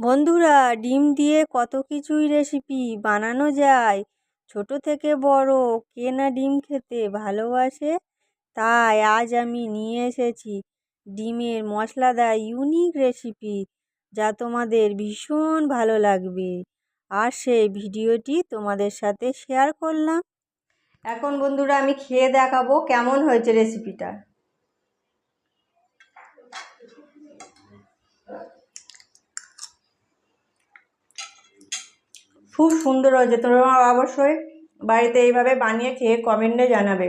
বন্ধুরা, ডিম দিয়ে কত কিছুই রেসিপি বানানো যায়। ছোট থেকে বড়, কে না ডিম খেতে ভালোবাসে? তাই আজ আমি নিয়ে এসেছি ডিমের মশলাদার ইউনিক রেসিপি যা তোমাদের ভীষণ ভালো লাগবে। আর সেই ভিডিওটি তোমাদের সাথে শেয়ার করলাম। এখন বন্ধুরা, আমি খেয়ে দেখাবো কেমন হয়েছে রেসিপিটা খুব সুন্দর হয়েছে। তোমরা অবশ্যই বাড়িতে এইভাবে বানিয়ে খেয়ে কমেন্টে জানাবে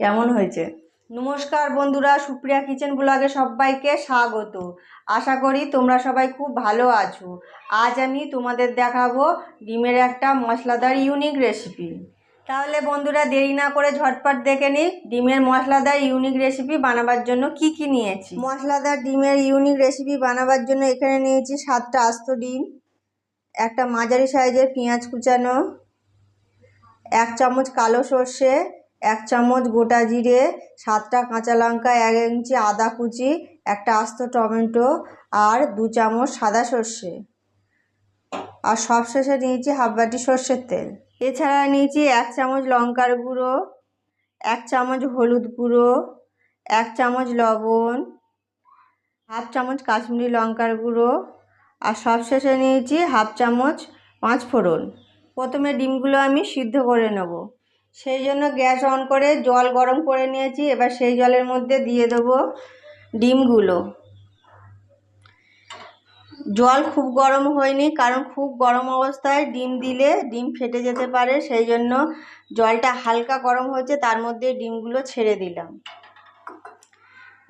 কেমন হয়েছে। নমস্কার বন্ধুরা, সুপ্রিয়া কিচেন ব্লগে সবাইকে স্বাগত। আশা করি তোমরা সবাই খুব ভালো আছো। আজ আমি তোমাদের দেখাবো ডিমের একটা মশলাদার ইউনিক রেসিপি তাহলে বন্ধুরা দেরি না করে ঝটপট দেখে নিই ডিমের মশলাদার ইউনিক রেসিপি বানাবার জন্য কি কি নিয়েছি। মশলাদার ডিমের ইউনিক রেসিপি বানাবার জন্য এখানে নিয়েছি সাতটা আস্ত ডিম। একটা মাঝারি সাইজের পেঁয়াজ কুচানো, এক চামচ কালো সর্ষে, এক চামচ গোটা জিরে, সাতটা কাঁচা লঙ্কা, এক ইঞ্চি আদা কুচি, একটা আস্ত টমেটো আর দু চামচ সাদা সর্ষে। আর সব সবশেষে নিয়েছি হাফ বাটি সর্ষের তেল। এছাড়া নিয়েছি এক চামচ লঙ্কার গুঁড়ো, এক চামচ হলুদ গুঁড়ো, এক চামচ লবণ, হাফ চামচ কাশ্মীরি লঙ্কার গুঁড়ো আর সবশেষে নিয়েছি হাফ চামচ পাঁচ ফোড়ন। প্রথমে ডিমগুলো আমি সিদ্ধ করে নেব। সেই জন্য গ্যাস অন করে জল গরম করে নিয়েছি। এবার সেই জলের মধ্যে দিয়ে দেবো ডিমগুলো। জল খুব গরম হয়নি, কারণ খুব গরম অবস্থায় ডিম দিলে ডিম ফেটে যেতে পারে। সেই জন্য জলটা হালকা গরম হয়েছে, তার মধ্যে ডিমগুলো ছেড়ে দিলাম।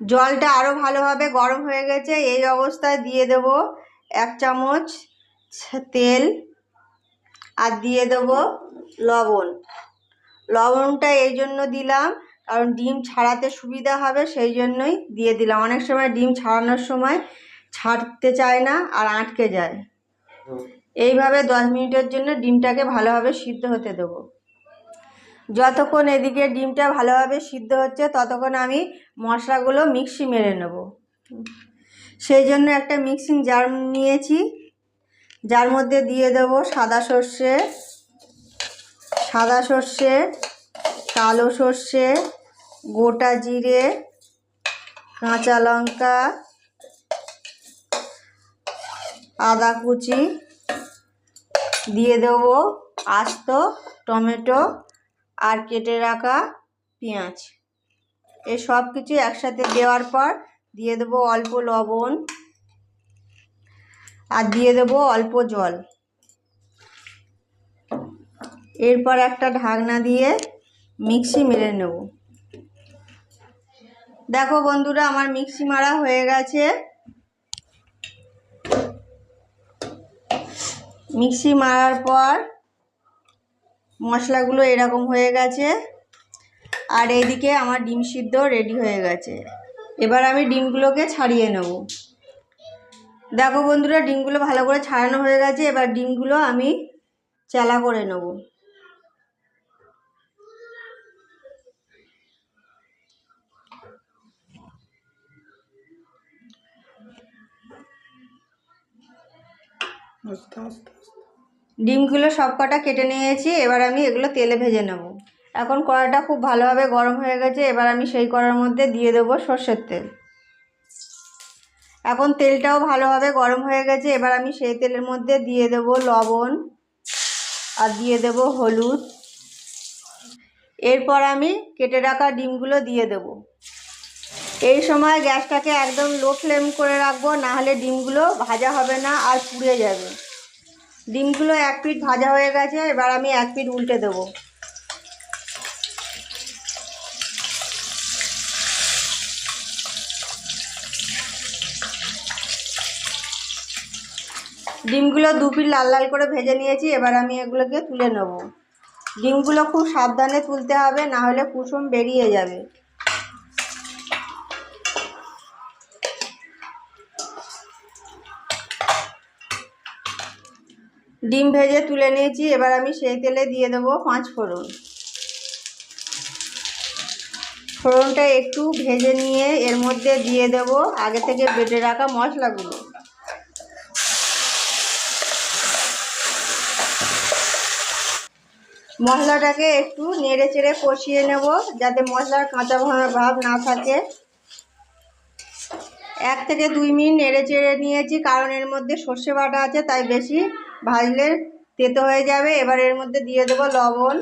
জলটা আরও ভালোভাবে গরম হয়ে গেছে, এই অবস্থায় দিয়ে দেব এক চামচ তেল আর দিয়ে দেব লবণ। লবণটা এই জন্য দিলাম, কারণ ডিম ছাড়াতে সুবিধা হবে, সেই জন্যই দিয়ে দিলাম। অনেক সময় ডিম ছাড়ানোর সময় ছাড়তে চায় না আর আটকে যায়। এইভাবে দশ মিনিটের জন্য ডিমটাকে ভালোভাবে সিদ্ধ হতে দেবো। যতক্ষণ এদিকে ডিমটা ভালোভাবে সিদ্ধ হচ্ছে, ততক্ষণ আমি মশলাগুলো মিক্সি মেরে নেব। সেই জন্য একটা মিক্সিং জার নিয়েছি। যার মধ্যে দিয়ে দেব সাদা সর্ষে সাদা সর্ষে, কালো সর্ষে, গোটা জিরে, কাঁচা লঙ্কা, আদা কুচি, দিয়ে দেব আস্ত টমেটো আর কেটে রাখা পেঁয়াজ। এই সব কিছু একসাথে দেওয়ার পর দিয়ে দেবো অল্প লবণ আর দিয়ে দেবো অল্প জল। এরপর একটা ঢাকনা দিয়ে মিক্সি মেরে নেব। দেখো বন্ধুরা, আমার মিক্সি মারা হয়ে গেছে। মিক্সি মারার পর মশলাগুলো এরকম হয়ে গেছে। আর এইদিকে আমার ডিম সিদ্ধ রেডি হয়ে গেছে। এবার আমি ডিমগুলোকে ছাড়িয়ে নেব। দেখো বন্ধুরা ডিমগুলো ভালো করে ছাড়ানো হয়ে গেছে এবার ডিমগুলো আমি চালা করে নেব। ডিমগুলো সব কটা কেটে নিয়েছি এবার আমি এগুলো তেলে ভেজে নেব। এখন কড়াটা খুব ভালোভাবে গরম হয়ে গেছে, এবার আমি সেই কড়ার মধ্যে দিয়ে দেবো সর্ষের তেল। এখন তেলটাও ভালোভাবে গরম হয়ে গেছে, এবার আমি সেই তেলের মধ্যে দিয়ে দেব লবণ আর দিয়ে দেব হলুদ। এরপর আমি কেটে রাখা ডিমগুলো দিয়ে দেব। এই সময় গ্যাসটাকে একদম লো ফ্লেম করে রাখব না হলে ডিমগুলো ভাজা হবে না আর পুড়ে যাবে। ডিমগুলো এক পিঠ ভাজা হয়ে গেছে, এবার আমি এক পিঠ উল্টে দেবো। ডিমগুলো দু পিঠ লাল লাল করে ভেজে নিয়েছি, এবার আমি এগুলোকে তুলে নেব। ডিমগুলো খুব সাবধানে তুলতে হবে, না হলে কুসুম বেরিয়ে যাবে। ডিম ভেজে তুলে নিয়েছি, এবার আমি সেই তেলে দিয়ে দেবো পাঁচ ফোড়ন। ফোড়নটা একটু ভেজে নিয়ে এর মধ্যে দিয়ে দেব আগে থেকে বেটে রাখা মশলাগুলো। মশলাটাকে একটু নেড়ে চেড়ে কষিয়ে নেব যাতে মশলার কাঁচা ভাঙা ভাব না থাকে। এক থেকে দুই মিনিট নেড়ে চেড়ে নিয়েছি, কারণ এর মধ্যে সর্ষে বাটা আছে, তাই বেশি ভাজলে তেতো হয়ে যাবে। এবার এর মধ্যে দিয়ে দেবো লবণ,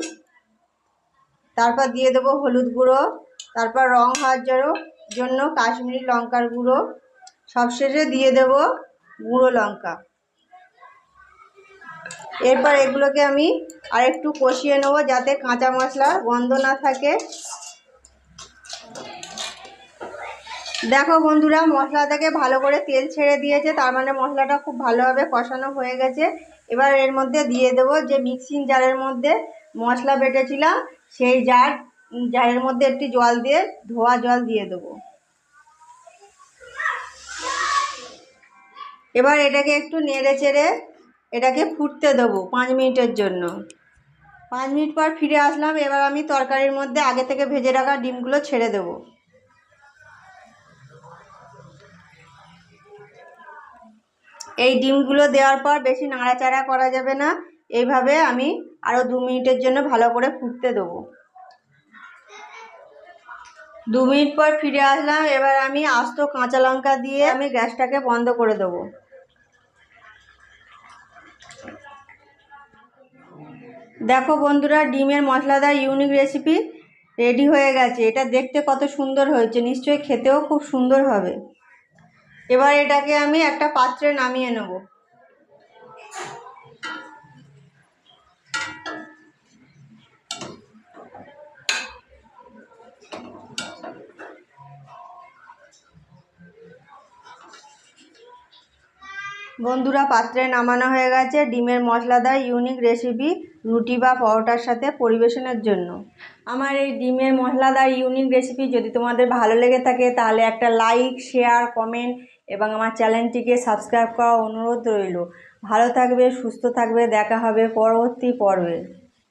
তারপর দিয়ে দেবো হলুদ গুঁড়ো, তারপর রং হওয়ার জন্য কাশ্মীরি লঙ্কার গুঁড়ো। সবশেষে দিয়ে দেবো গুঁড়ো লঙ্কা। এরপর এগুলোকে আমি আর একটু কষিয়ে নেব যাতে কাঁচা মশলা গন্ধ না থাকে। দেখো বন্ধুরা মশলা থেকে ভালো করে তেল ছেড়ে দিয়েছে, তার মানে মশলাটা খুব ভালোভাবে কষানো হয়ে গেছে। এবার এর মধ্যে দিয়ে দেবো যে মিক্সিং জারের মধ্যে মশলা বেটেছিলাম, সেই জার জারের মধ্যে একটি জল দিয়ে, ধোয়া জল দিয়ে দেবো। এবার এটাকে একটু নেড়ে চেড়ে এটাকে ফুটতে দেবো পাঁচ মিনিটের জন্য। পাঁচ মিনিট পর ফিরে আসলাম, এবার আমি তরকারির মধ্যে আগে থেকে ভেজে রাখা ডিমগুলো ছেড়ে দেবো। এই ডিমগুলো দেওয়ার পর বেশি নাড়াচাড়া করা যাবে না এইভাবে আমি আরও দু মিনিটের জন্য ভালো করে ফুটতে দেবো। দু মিনিট পর ফিরে আসলাম, এবার আমি আস্ত কাঁচা লঙ্কা দিয়ে আমি গ্যাসটাকে বন্ধ করে দেবো। দেখো বন্ধুরা, ডিমের মশলাদার ইউনিক রেসিপি রেডি হয়ে গেছে। এটা দেখতে কত সুন্দর হয়েছে। নিশ্চয়ই খেতেও খুব সুন্দর হবে। এবার এটাকে আমি একটা পাত্রে নামিয়ে নেব। বন্ধুরা, পাত্রে নামানো হয়ে গেছে। ডিমের মশলাদার ইউনিক রেসিপি রুটি বা পরোটার সাথে পরিবেশনের জন্য। আমার এই ডিমের মশলাদার ইউনিক রেসিপি যদি তোমাদের ভালো লেগে থাকে, তাহলে একটা লাইক শেয়ার কমেন্ট এবং আমার চ্যানেলটিকে সাবস্ক্রাইব করার অনুরোধ রইল। ভালো থাকবে, সুস্থ থাকবে, দেখা হবে পরবর্তী পর্বে।